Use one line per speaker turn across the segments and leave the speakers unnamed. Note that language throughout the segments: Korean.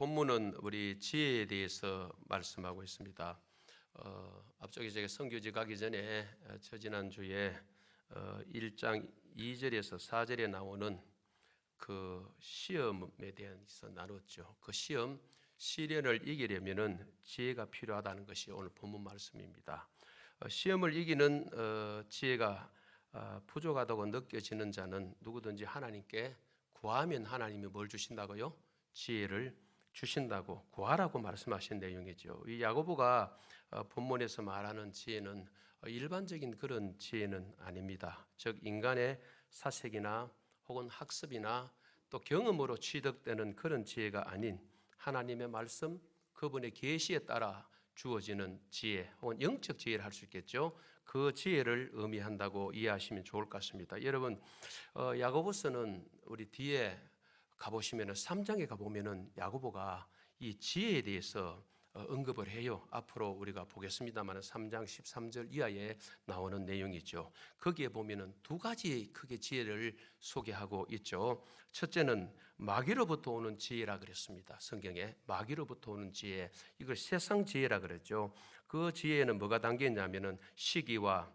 본문은 우리 지혜에 대해서 말씀하고 있습니다. 어, 앞쪽에 제가 선교지 가기 전에 어, 저 지난 주에 어, 1장 2절에서 4절에 나오는 그 시험에 대해서 나눴죠. 그 시험 시련을 이기려면은 지혜가 필요하다는 것이 오늘 본문 말씀입니다. 어, 시험을 이기는 어, 지혜가 어, 부족하다고 느껴지는 자는 누구든지 하나님께 구하면 하나님이 뭘 주신다고요? 지혜를 주신다고 구하라고 말씀하신 내용이죠. 이 야고보가 어, 본문에서 말하는 지혜는 어, 일반적인 그런 지혜는 아닙니다. 즉 인간의 사색이나 혹은 학습이나 또 경험으로 취득되는 그런 지혜가 아닌 하나님의 말씀, 그분의 계시에 따라 주어지는 지혜, 혹은 영적 지혜를 할 수 있겠죠. 그 지혜를 의미한다고 이해하시면 좋을 것 같습니다. 여러분, 어, 야고보서는 우리 뒤에 가보시면은 3장에 가보면은 야고보가 이 지혜에 대해서 어, 언급을 해요. 앞으로 우리가 보겠습니다만 3장 13절 이하에 나오는 내용이죠. 거기에 보면은 두 가지 크게 지혜를 소개하고 있죠. 첫째는 마귀로부터 오는 지혜라 그랬습니다. 성경에 마귀로부터 오는 지혜. 이걸 세상 지혜라 그랬죠. 그 지혜에는 뭐가 담겨 있냐면은 시기와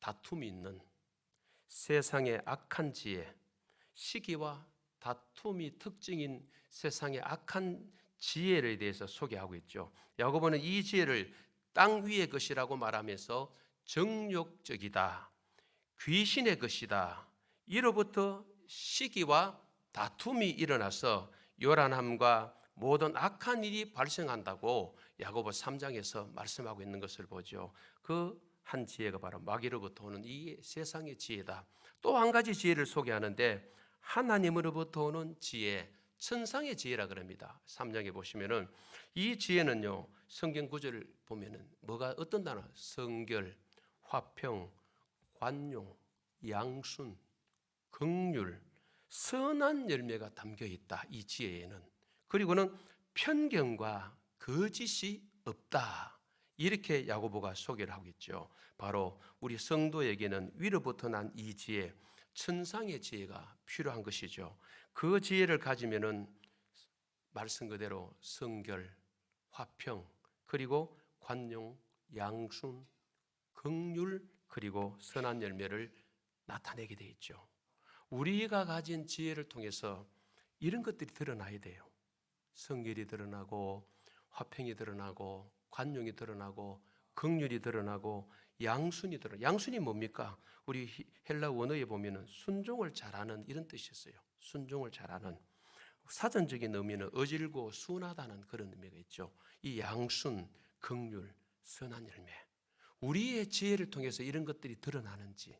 다툼이 있는 세상의 악한 지혜, 시기와 다툼이 특징인 세상의 악한 지혜에 대해서 소개하고 있죠. 야고보는 이 지혜를 땅 위의 것이라고 말하면서 정욕적이다, 귀신의 것이다. 이로부터 시기와 다툼이 일어나서 요란함과 모든 악한 일이 발생한다고 야고보 3장에서 말씀하고 있는 것을 보죠. 그 한 지혜가 바로 마귀로부터 오는 이 세상의 지혜다. 또 한 가지 지혜를 소개하는데 하나님으로부터 오는 지혜, 천상의 지혜라 그럽니다. 3장에 보시면은 이 지혜는요. 성경 구절을 보면은 뭐가 어떤 단어? 성결, 화평, 관용, 양순, 긍휼, 선한 열매가 담겨 있다. 이 지혜에는. 그리고는 편견과 거짓이 없다. 이렇게 야고보가 소개를 하고 있죠. 바로 우리 성도에게는 위로부터 난 이 지혜, 천상의 지혜가 필요한 것이죠. 그 지혜를 가지면은 말씀 그대로 성결, 화평, 그리고 관용, 양순, 긍휼 그리고 선한 열매를 나타내게 돼 있죠. 우리가 가진 지혜를 통해서 이런 것들이 드러나야 돼요. 성결이 드러나고 화평이 드러나고 관용이 드러나고 긍휼이 드러나고 양순이 드러나. 양순이 뭡니까? 우리 헬라 원어에 보면은 순종을 잘하는 이런 뜻이었어요. 순종을 잘하는 사전적인 의미는 어질고 순하다는 그런 의미가 있죠. 이 양순, 긍휼, 선한 열매. 우리의 지혜를 통해서 이런 것들이 드러나는지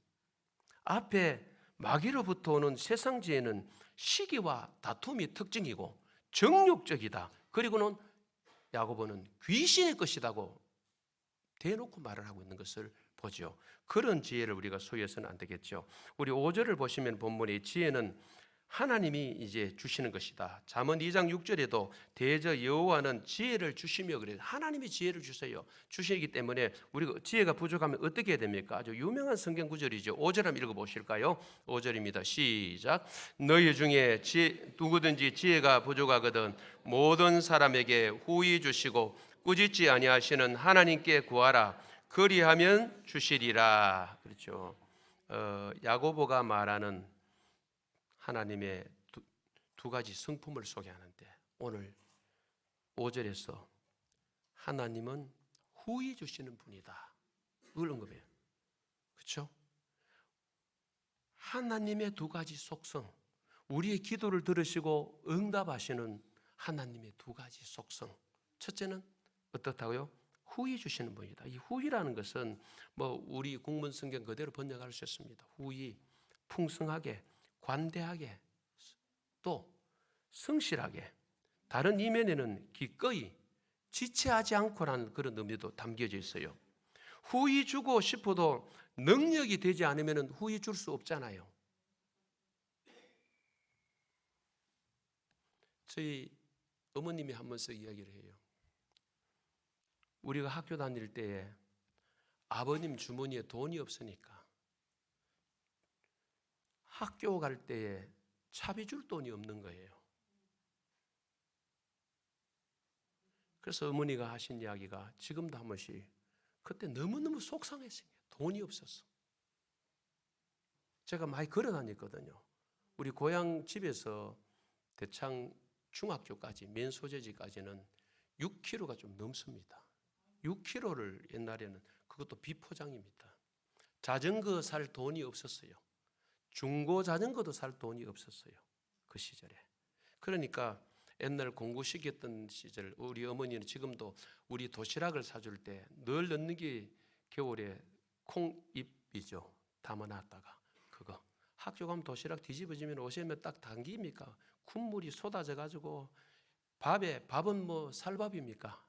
앞에 마귀로부터 오는 세상 지혜는 시기와 다툼이 특징이고 정욕적이다. 그리고는 야고보는 귀신의 것이라고 대놓고 말을 하고 있는 것을 보죠. 그런 지혜를 우리가 소유해서는 안 되겠죠. 우리 5절을 보시면 본문의 지혜는 하나님이 이제 주시는 것이다. 잠언 2장 6절에도 대저 여호와는 지혜를 주시며 그래요. 하나님이 지혜를 주세요. 주시기 때문에 우리가 지혜가 부족하면 어떻게 해야 됩니까? 아주 유명한 성경 구절이죠. 5절 한번 읽어 보실까요? 5절입니다. 시작. 너희 중에 지혜, 누구든지 지혜가 부족하거든 모든 사람에게 후히 주시고 꾸짖지 아니하시는 하나님께 구하라. 그리하면 주시리라. 그렇죠. 어, 야고보가 말하는 하나님의 두, 두 가지 성품을 소개하는데 오늘 5절에서 하나님은 후히 주시는 분이다. 그걸 언급해요. 그렇죠? 하나님의 두 가지 속성, 우리의 기도를 들으시고 응답하시는 하나님의 두 가지 속성. 첫째는 어떻다고요? 후히 주시는 분이다. 이 후히라는 것은 뭐 우리 국문 성경 그대로 번역할 수 있습니다. 후히 풍성하게 관대하게 또 성실하게 다른 이면에는 기꺼이 지체하지 않고라는 그런 의미도 담겨져 있어요. 후히 주고 싶어도 능력이 되지 않으면 후히 줄수 없잖아요. 저희 어머님이 한 번씩 이야기를 해요. 우리가 학교 다닐 때에 아버님 주머니에 돈이 없으니까 학교 갈 때에 차비 줄 돈이 없는 거예요. 그래서 어머니가 하신 이야기가 지금도 한 번씩 그때 너무너무 속상했어요. 돈이 없었어. 제가 많이 걸어 다녔거든요. 우리 고향 집에서 대창 중학교까지 맨 소재지까지는 6km가 좀 넘습니다. 6km를 옛날에는 그것도 비포장입니다. 자전거 살 돈이 없었어요. 중고 자전거도 살 돈이 없었어요. 그 시절에. 그러니까 옛날 공부시켰던 시절 우리 어머니는 지금도 우리 도시락을 사줄 때 늘 넣는 게 겨울에 콩잎이죠. 담아놨다가 그거 학교 가면 도시락 뒤집어지면 오시면 딱 당깁니까? 국물이 쏟아져 가지고 밥에 밥은 뭐 살밥입니까?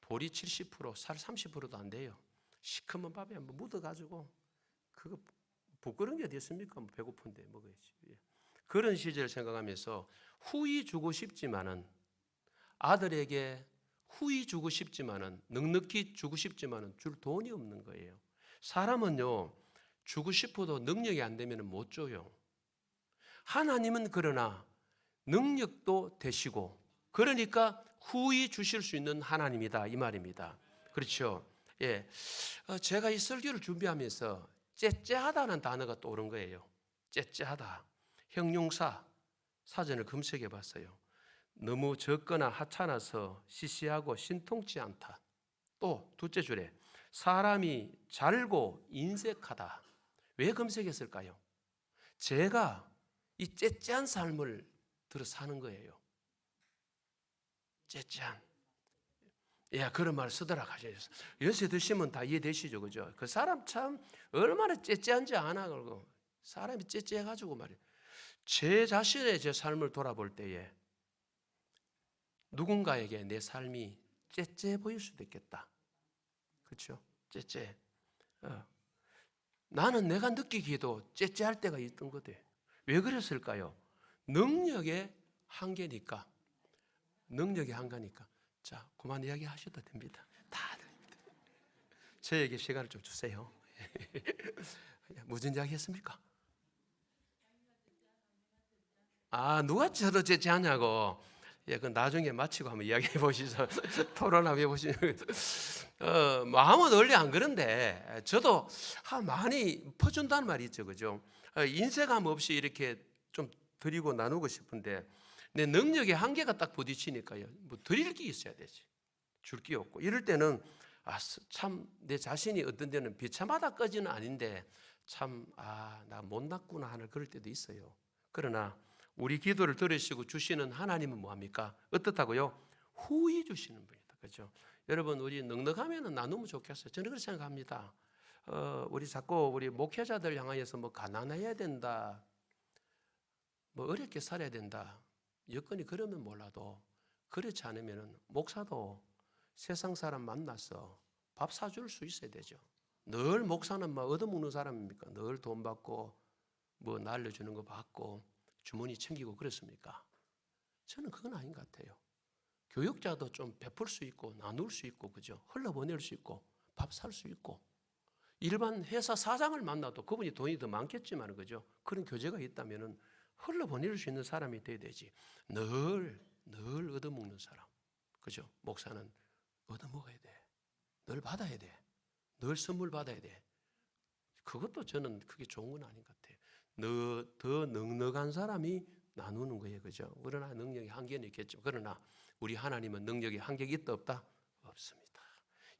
보리 70%, 살 30%도 안 돼요. 시커먼 밥에 뭐 묻어 가지고 그거 부끄러운 게 어디 있습니까? 뭐 배고픈데 먹어야지. 예. 그런 시절 생각하면서 후이 주고 싶지만은 아들에게 후이 주고 싶지만은 넉넉히 주고 싶지만은 줄 돈이 없는 거예요. 사람은요 주고 싶어도 능력이 안 되면 못 줘요. 하나님은 그러나 능력도 되시고 그러니까 후이 주실 수 있는 하나님이다 이 말입니다. 그렇죠? 예, 어, 제가 이 설교를 준비하면서 째째하다는 단어가 떠오른 거예요. 째째하다. 형용사 사전을 검색해 봤어요. 너무 적거나 하찮아서 시시하고 신통치 않다. 또 둘째 줄에 사람이 잘고 인색하다. 왜 검색했을까요? 제가 이 째째한 삶을 들어 사는 거예요. 째째한. 야 그런 말 쓰더라 가셔서 연세 드시면 다 이해되시죠, 그죠? 그 사람 참 얼마나 째째한지 아나 그러고 사람이 째째해가지고 말이에요. 제 자신의 제 삶을 돌아볼 때에 누군가에게 내 삶이 째째해 보일 수도 있겠다. 그렇죠? 째째. 어. 나는 내가 느끼기에도 째째할 때가 있던 거대. 왜 그랬을까요? 능력의 한계니까. 능력의 한계니까. 자, 그만 이야기 하셔도 됩니다. 다 됩니다. 저에게 시간을 좀 주세요. 무슨 이야기 했습니까? 아, 누가 저도 제치하냐고. 예, 그 나중에 마치고 한번 이야기해 보시죠. 토론 한번 해보시죠. 어, 마음은 원래 안 그런데, 저도 하, 많이 퍼준다는 말이 있죠. 그죠? 어, 인색함 없이 이렇게 좀 드리고 나누고 싶은데, 내 능력의 한계가 딱 부딪히니까요. 뭐 드릴 게 있어야 되지. 줄 게 없고. 이럴 때는, 아, 참, 내 자신이 어떤 데는 비참하다까지는 아닌데, 참, 아, 나 못났구나 하는 그럴 때도 있어요. 그러나, 우리 기도를 들으시고 주시는 하나님은 뭐합니까? 어떻다고요? 후히 주시는 분이다. 그렇죠? 여러분 우리 넉넉하면 나누면 좋겠어요. 저는 그렇게 생각합니다. 어, 우리 자꾸 우리 목회자들 향하여서 뭐 가난해야 된다, 뭐 어렵게 살아야 된다. 여건이 그러면 몰라도 그렇지 않으면 목사도 세상 사람 만나서 밥 사줄 수 있어야 되죠. 늘 목사는 막 얻어먹는 사람입니까? 늘 돈 받고 뭐 날려주는 거 받고 주머니 챙기고 그랬습니까? 저는 그건 아닌 것 같아요. 교육자도 좀 베풀 수 있고 나눌 수 있고 그죠? 흘러보낼 수 있고 밥 살 수 있고 일반 회사 사장을 만나도 그분이 돈이 더 많겠지만 그죠? 그런 교제가 있다면은 흘러보낼 수 있는 사람이 돼야 되지. 늘 늘 얻어먹는 사람. 그죠? 목사는 얻어먹어야 돼. 늘 받아야 돼. 늘 선물 받아야 돼. 그것도 저는 그게 좋은 건 아닌 것 같아요. 너, 더 넉넉한 사람이 나누는 거예요. 그죠? 그러나 능력이 한계는 있겠죠. 그러나 우리 하나님은 능력이 한계가 있다 없다? 없습니다.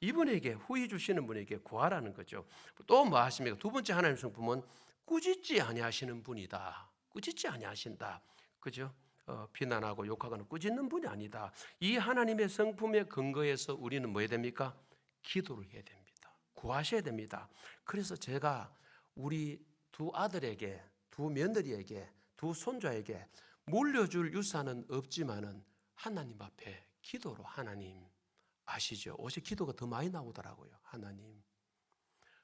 이분에게 후히 주시는 분에게 구하라는 거죠. 또 뭐 하십니까? 두 번째 하나님 성품은 꾸짖지 아니하시는 분이다. 꾸짖지 아니하신다. 그죠? 어, 비난하고 욕하거나 꾸짖는 분이 아니다. 이 하나님의 성품에 근거해서 우리는 뭐 해야 됩니까? 기도를 해야 됩니다. 구하셔야 됩니다. 그래서 제가 우리 두 아들에게, 두 며느리에게, 두 손자에게 물려줄 유산은 없지만은 하나님 앞에 기도로 하나님 아시죠? 어제 기도가 더 많이 나오더라고요. 하나님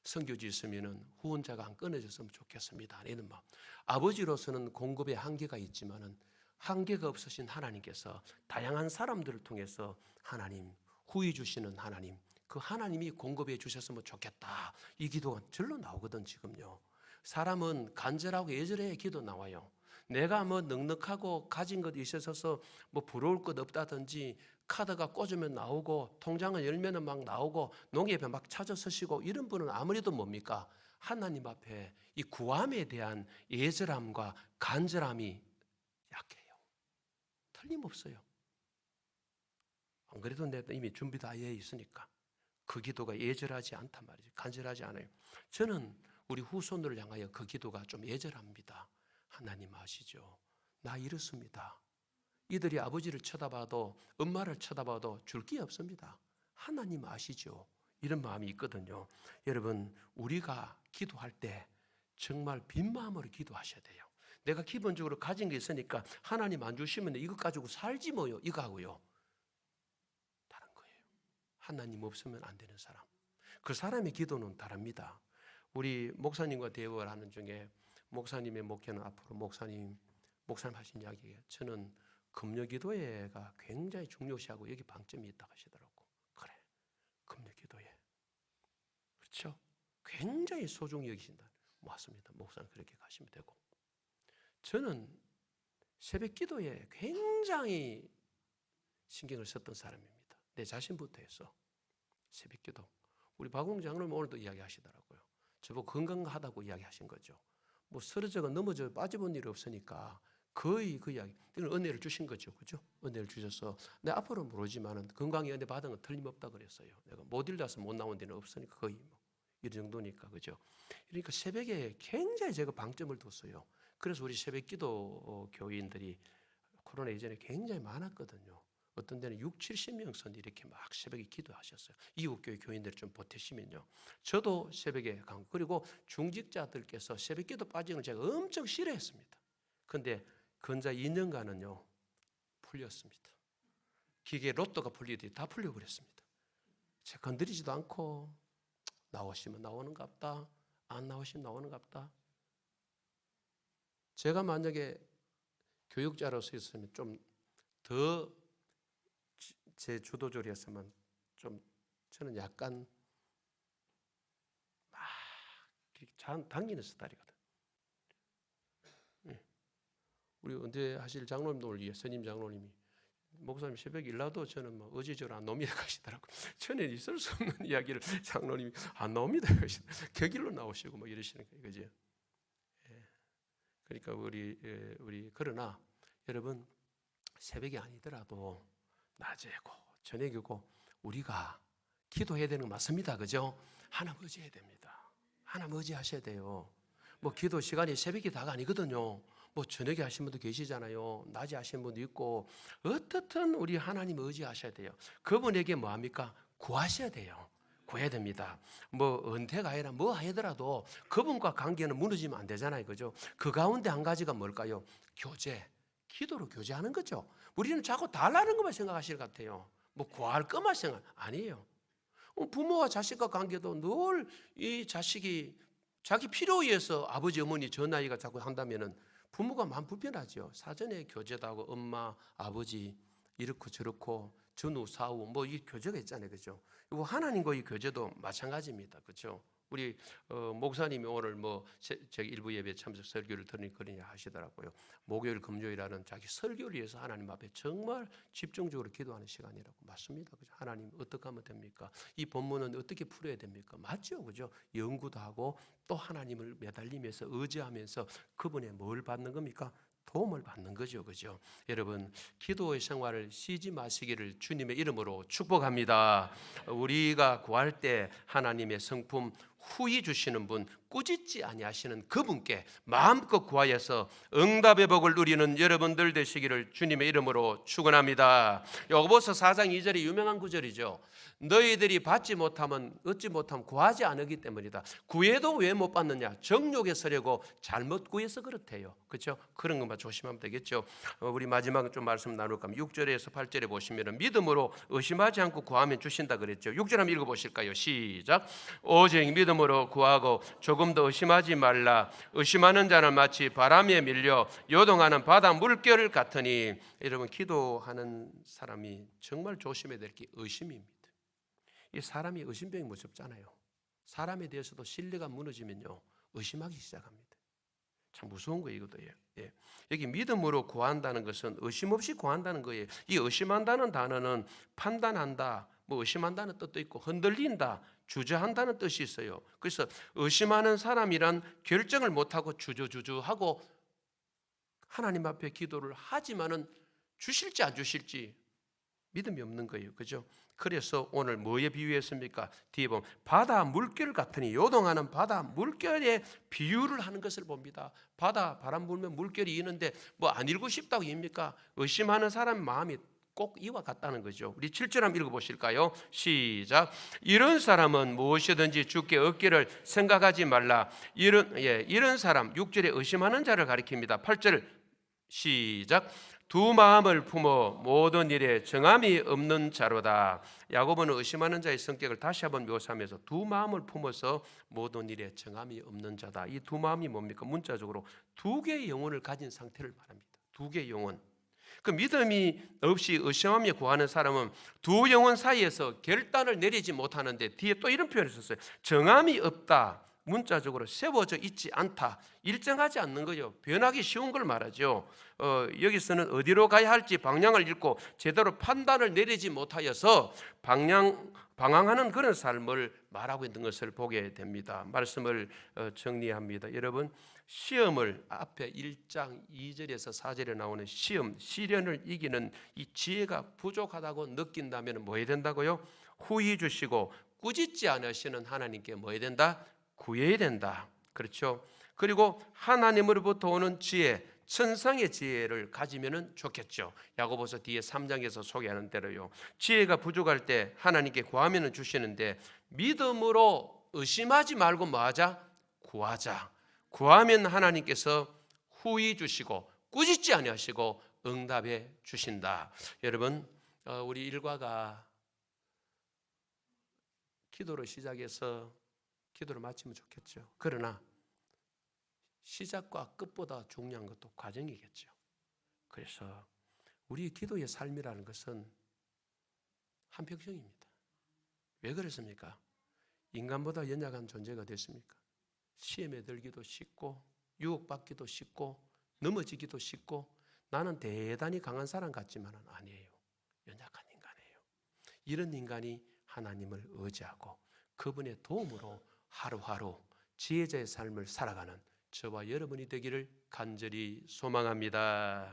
성교지 있으면은 후원자가 한 끊어졌으면 좋겠습니다. 이런 마음. 아버지로서는 공급에 한계가 있지만은 한계가 없으신 하나님께서 다양한 사람들을 통해서 하나님 후히 주시는 하나님 그 하나님이 공급해 주셨으면 좋겠다. 이 기도가 절로 나오거든 지금요. 사람은 간절하고 예절해야 기도 나와요. 내가 뭐 넉넉하고 가진 것 있어서 뭐 부러울 것 없다든지 카드가 꽂으면 나오고 통장을 열면은 막 나오고 농협에 막 찾아 서시고 이런 분은 아무래도 뭡니까? 하나님 앞에 이 구함에 대한 예절함과 간절함이 약해요. 틀림없어요. 안 그래도 내가 이미 준비 다해 있으니까 그 기도가 예절하지 않단 말이죠. 간절하지 않아요. 저는 우리 후손들을 향하여 그 기도가 좀 예절합니다. 하나님 아시죠? 나 이렇습니다. 이들이 아버지를 쳐다봐도 엄마를 쳐다봐도 줄 게 없습니다. 하나님 아시죠? 이런 마음이 있거든요. 여러분, 우리가 기도할 때 정말 빈 마음으로 기도하셔야 돼요. 내가 기본적으로 가진 게 있으니까 하나님 안 주시면 이것 가지고 살지 뭐요. 이거 하고요. 다른 거예요. 하나님 없으면 안 되는 사람. 그 사람의 기도는 다릅니다. 우리 목사님과 대화를 하는 중에 목사님의 목회는 앞으로 목사님 목사님 하신 이야기에 저는 금요 기도회가 굉장히 중요시하고 여기 방점이 있다고 하시더라고. 그래. 금요 기도회. 그렇죠? 굉장히 소중히 여기신다. 맞습니다. 목사님 그렇게 가시면 되고. 저는 새벽 기도에 굉장히 신경을 썼던 사람입니다. 내 자신부터 해서 새벽 기도. 우리 박웅 장로님 오늘도 이야기 하시더라고요. 저보고 건강하다고 이야기 하신 거죠. 뭐 쓰러져가 넘어져 빠져본 일이 없으니까 거의 그 이야기. 이건 은혜를 주신 거죠, 그죠? 은혜를 주셔서 내 앞으로 모르지만은 건강에 은혜 받은 건 틀림없다 그랬어요. 내가 못 일다서 못 나온 데는 없으니까 거의 뭐 이 정도니까 그죠? 그러니까 새벽에 굉장히 제가 방점을 뒀어요. 그래서 우리 새벽 기도 어, 교인들이 코로나 이전에 굉장히 많았거든요. 어떤 데는 6, 70명 선 이렇게 막 새벽에 기도하셨어요. 이웃교회 교인들이 좀 보태시면요. 저도 새벽에 간 그리고 중직자들께서 새벽 기도 빠지는 걸 제가 엄청 싫어했습니다. 근데 근자 2년간은요 풀렸습니다. 기계 로또가 풀리듯이 다 풀려버렸습니다. 제가 건드리지도 않고 나오시면 나오는 갑다. 안 나오시면 나오는 갑다. 제가 만약에 교육자로서 있으면 좀더 제 주도적이었으면 좀 저는 약간 막 당기는 스타일이거든. 예. 우리 언제 하실 장로님도 오늘 예수님 장로님이 목사님 새벽 일나도 저는 뭐 어지저러 안 놉니다 가시더라고. 전에 있을 수 없는 이야기를 장로님이 안 나옵니다 가시. 격일로 나오시고 뭐 이러시는 거예요, 그죠? 예. 그러니까 우리 예, 우리 그러나 여러분 새벽이 아니더라도 낮에고 저녁이고 우리가 기도해야 되는 거 맞습니다, 그죠? 하나님 의지해야 됩니다. 하나님 의지하셔야 돼요. 뭐 기도 시간이 새벽이 다가 아니거든요. 뭐 저녁에 하신 분도 계시잖아요. 낮에 하신 분도 있고 어떻든 우리 하나님 의지하셔야 돼요. 그분에게 뭐 합니까? 구하셔야 돼요. 구해야 됩니다. 뭐 은퇴가 아니라 뭐 하더라도 그분과 관계는 무너지면 안 되잖아요. 그죠? 그 가운데 한 가지가 뭘까요? 교제. 기도로 교제하는 거죠. 우리는 자꾸 달라는 것만 생각하실 것 같아요. 뭐 구할 것만 생각 아니에요. 어, 부모와 자식과 관계도 늘 이 자식이 자기 필요에 의해서 아버지 어머니 저 나이가 자꾸 한다면은 부모가 마음 불편하죠. 사전에 교제도 하고 엄마 아버지 이렇고 저렇고 전후 사후 뭐 이 교제가 있잖아요, 그죠? 하나님과 이 교제도 마찬가지입니다, 그죠? 우리 어, 목사님이 오늘 뭐 제 일부 예배 참석 설교를 들으니 그러냐 하시더라고요. 목요일 금요일하는 자기 설교를 위해서 하나님 앞에 정말 집중적으로 기도하는 시간이라고 맞습니다. 그죠? 하나님 어떻게 하면 됩니까? 이 본문은 어떻게 풀어야 됩니까? 맞죠, 그죠? 연구도 하고 또 하나님을 매달리면서 의지하면서 그분의 뭘 받는 겁니까? 도움을 받는 거죠, 그죠? 여러분 기도의 생활을 쉬지 마시기를 주님의 이름으로 축복합니다. 우리가 구할 때 하나님의 성품 후히 주시는 분 꾸짖지 아니하시는 그분께 마음껏 구하여서 응답의 복을 누리는 여러분들 되시기를 주님의 이름으로 축원합니다. 야고보서 4장 2절이 유명한 구절이죠. 너희들이 받지 못하면 얻지 못하면 구하지 않기 때문이다. 구해도 왜 못 받느냐? 정욕에 서려고 잘못 구해서 그렇대요. 그렇죠? 그런 것만 조심하면 되겠죠. 어, 우리 마지막 좀 말씀 나눌까 하면 6절에서 8절에 보시면 믿음으로 의심하지 않고 구하면 주신다 그랬죠. 6절 한번 읽어 보실까요? 시작. 오직 믿음 으로 구하고 조금 더 의심하지 말라. 의심하는 자는 마치 바람에 밀려 요동하는 바다 물결 같으니 여러분 기도하는 사람이 정말 조심해야 될 게 의심입니다. 이 사람이 의심병이 무섭잖아요. 사람에 대해서도 신뢰가 무너지면요 의심하기 시작합니다. 참 무서운 거예요, 이것도. 예. 여기 믿음으로 구한다는 것은 의심 없이 구한다는 거예요. 이 의심한다는 단어는 판단한다, 뭐 의심한다는 뜻도 있고 흔들린다, 주저한다는 뜻이 있어요. 그래서 의심하는 사람이란 결정을 못하고 주저주저하고 하나님 앞에 기도를 하지만은 주실지 안 주실지 믿음이 없는 거예요. 그죠? 그래서 오늘 뭐에 비유했습니까? 뒤에 보면 바다 물결 같으니 요동하는 바다 물결에 비유를 하는 것을 봅니다. 바다 바람 불면 물결이 이는데 뭐 안 읽고 싶다고 입니까? 의심하는 사람 마음이 꼭 이와 같다는 거죠. 우리 7절 한번 읽어 보실까요? 시작. 이런 사람은 무엇이든지 주께 얻기를 생각하지 말라. 이런 예, 이런 사람 6절에 의심하는 자를 가리킵니다. 8절 시작. 두 마음을 품어 모든 일에 정함이 없는 자로다. 야고보는 의심하는 자의 성격을 다시 한번 묘사하면서 두 마음을 품어서 모든 일에 정함이 없는 자다. 이 두 마음이 뭡니까? 문자적으로 두 개의 영혼을 가진 상태를 말합니다. 두 개의 영혼. 그 믿음이 없이 의심하며 구하는 사람은 두 영혼 사이에서 결단을 내리지 못하는데 뒤에 또 이런 표현을 썼어요. 정함이 없다. 문자적으로 세워져 있지 않다. 일정하지 않는 거죠. 변하기 쉬운 걸 말하죠. 어, 여기서는 어디로 가야 할지 방향을 잃고 제대로 판단을 내리지 못하여서 방향 방황하는 그런 삶을 말하고 있는 것을 보게 됩니다. 말씀을 어, 정리합니다. 여러분 시험을 앞에 1장 2절에서 4절에 나오는 시험, 시련을 이기는 이 지혜가 부족하다고 느낀다면 뭐 해야 된다고요? 후히 주시고 꾸짖지 않으시는 하나님께 뭐 해야 된다? 구해야 된다. 그렇죠? 그리고 하나님으로부터 오는 지혜, 천상의 지혜를 가지면은 좋겠죠. 야고보서 뒤에 3장에서 소개하는 대로요. 지혜가 부족할 때 하나님께 구하면은 주시는데 믿음으로 의심하지 말고 뭐하자? 구하자. 구하면 하나님께서 후히 주시고 꾸짖지 아니하시고 응답해 주신다. 여러분, 어, 우리 일과가 기도로 시작해서 기도를 마치면 좋겠죠. 그러나 시작과 끝보다 중요한 것도 과정이겠죠. 그래서 우리 기도의 삶이라는 것은 한평생입니다. 왜 그랬습니까? 인간보다 연약한 존재가 됐습니까? 시험에 들기도 쉽고 유혹받기도 쉽고 넘어지기도 쉽고 나는 대단히 강한 사람 같지만은 아니에요. 연약한 인간이에요. 이런 인간이 하나님을 의지하고 그분의 도움으로 하루하루 지혜자의 삶을 살아가는 저와 여러분이 되기를 간절히 소망합니다.